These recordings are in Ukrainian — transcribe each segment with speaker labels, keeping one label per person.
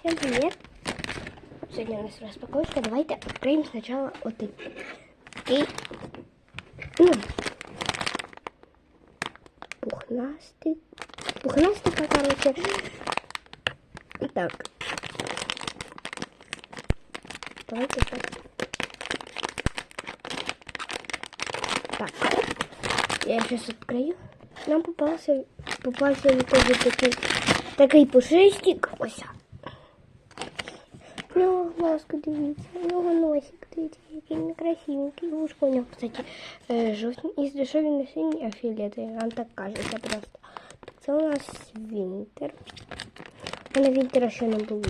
Speaker 1: Всем привет! Сегодня у нас распаковочка. Давайте откроем сначала вот такой ну, пухнастый. Пухнастый, короче. Так. Давайте так. Так. Я сейчас открою. Нам попался, попался в итоге такий, такий пушистик. Ось. Нього глазка, дивіться, у нього носик, дивіться, який він красивенький. Вушко у нього, кстати, е, жовтий. І що він не синій, а фіолетовий. Вам так кажеться просто. Так, це у нас Вінтер. У мене Вінтера ще не було.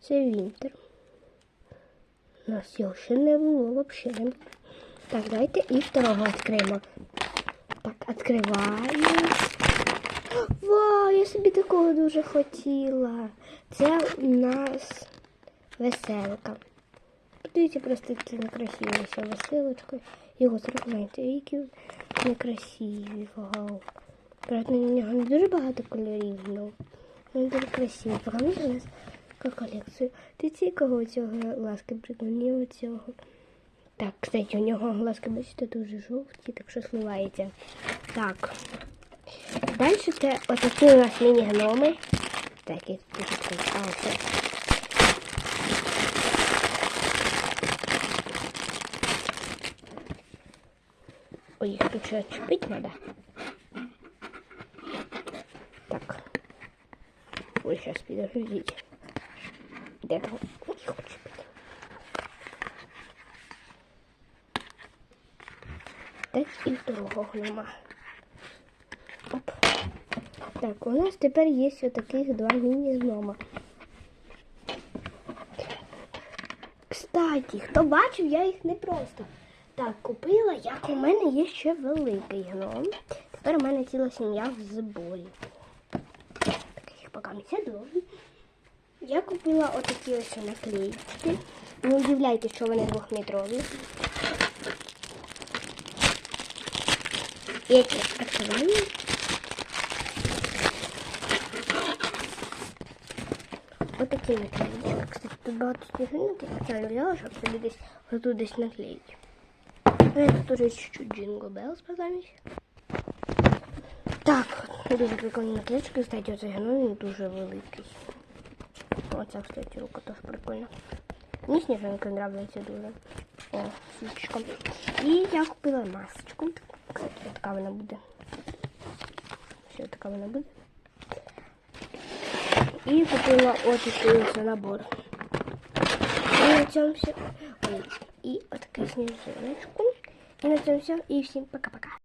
Speaker 1: Це Вінтер. У нас його ще не було, взагалі. Так, давайте і второго відкриємо. Так, відкриваємо. Вау, я собі такого дуже хотіла. Це у нас веселка. Подивіться просто, які некрасиві ось веселочка. Його зробляйте, які некрасиві. Вау. Правда, на нього не дуже багато кольорів, але він дуже красивий. Покажіть у нас колекцію. Дивіться, якого цього ласки прикольні оцього. Так, кстати, у нього глазки, бачите, дуже жовті, так що сливається. Так. Далі це отакі у нас міні-гноми. Так, їх тут це. Ой, їх тут ще чіпити треба. Так. Ой, зараз підождіть. Де там? Ой, їх чіпити. Так і другого нема. Так, у нас тепер є ось таких два міні-гнома. Кстати, хто бачив, я їх не просто так купила, як у мене є ще великий гном. Тепер у мене ціла сім'я в зборі. Таких поки не сяду. Я купила отакі ось наклеїчки. Не удивляйтесь, що вони двохметрові. Эти открываем. Вот такие наклеечки. Кстати, тут багато сніжинок, я спеціально взяла, щоб собі десь отут десь наклеїти. Ну, я тут уже чуть-чуть Jingle Bells позамість. Так, дуже прикольні наклеечки, кстати, оцей геной дуже великий. Оця, кстати, рука теж прикольна. Мені сніжинки нравляться дуже. О, свічка. І я купила масочку. Кстати, така вона буде. Все, така вона буде. І купила очень ось набор. И на цьому все. И отакий сніжиночку. І на все. И всем пока-пока.